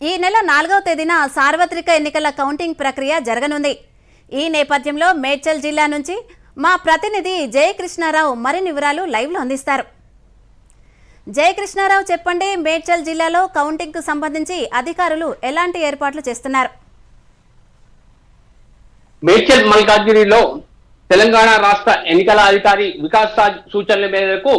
ఈ నెల నాలుగవ తేదీన సార్వత్రిక ఎన్నికల కౌంటింగ్ ప్రక్రియ జరగనుంది. ఈ నేపథ్యంలో మేడ్చల్ జిల్లా నుంచి మా ప్రతినిధి జయకృష్ణారావు మరిన్ని వివరాలు లైవ్లో అందిస్తారు. జయకృష్ణారావు చెప్పండి మేడ్చల్ జిల్లాలో కౌంటింగ్కు సంబంధించి అధికారులు ఎలాంటి ఏర్పాట్లు చేస్తున్నారు? మేడ్చల్ మల్కాజ్గిరిలో తెలంగాణ రాష్ట్ర ఎన్నికల అధికారి వికాస్ రాజ్ సూచనల మేరకు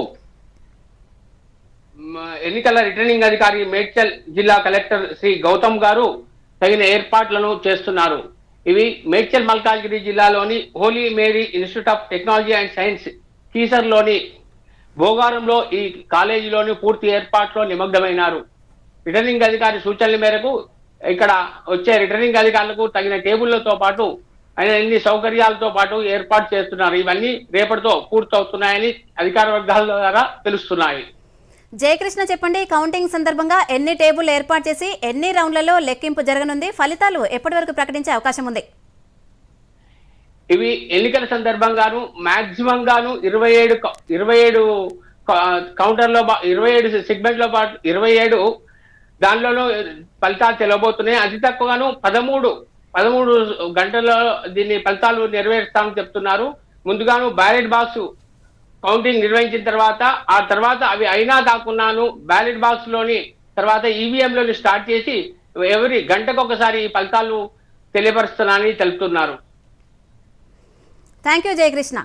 ఎన్నికల రిటర్నింగ్ అధికారి మేడ్చల్ జిల్లా కలెక్టర్ శ్రీ గౌతమ్ గారు తగిన ఏర్పాట్లను చేస్తున్నారు. ఇవి మేడ్చల్ మల్కాజ్గిరి జిల్లాలోని Holy Mary Institute of Technology and Science కీసర్లోని భోగారంలో ఈ కాలేజీలోని పూర్తి ఏర్పాట్లో నిమగ్నమైనారు. రిటర్నింగ్ అధికారి సూచనల మేరకు ఇక్కడ వచ్చే రిటర్నింగ్ అధికారులకు తగిన టేబుళ్ళతో పాటు ఆయన అన్ని సౌకర్యాలతో పాటు ఏర్పాటు చేస్తున్నారు. ఇవన్నీ రేపటితో పూర్తవుతున్నాయని అధికార వర్గాల ద్వారా తెలుస్తున్నాయి. జయకృష్ణ చెప్పండి కౌంటింగ్ సందర్భంగా ఎన్ని టేబుల్ ఏర్పాటు చేసి ఎన్ని రౌండ్లలో లెక్కింపు జరగనుంది ఫలితాలు ఎప్పటి వరకు ప్రకటించే అవకాశం ఉంది? ఇవి ఎన్నికల సందర్భంగాను మాక్సిమం గాను ఇరవై ఏడు ఇరవై ఏడు కౌంటర్లో ఇరవై ఏడు సెగ్మెంట్లో పాటు ఇరవై ఏడు దానిలోనూ ఫలితాలు తెలవబోతున్నాయి. అతి తక్కువగాను పదమూడు పదమూడు గంటల్లో దీన్ని ఫలితాలు నెరవేరుస్తామని చెప్తున్నారు. ముందుగాను బ్యాలెట్ బాక్స్ కౌంటింగ్ నిర్వహించిన తర్వాత ఆ తర్వాత అవి అయినా కాకున్నాను బ్యాలెట్ బాక్స్లోని తర్వాత ఈవీఎం లోని స్టార్ట్ చేసి ఎవరి గంటకు ఒకసారి ఈ ఫలితాలు తెలియపరుస్తున్నానని తెలుపుతున్నారు. Thank you Jayakrishna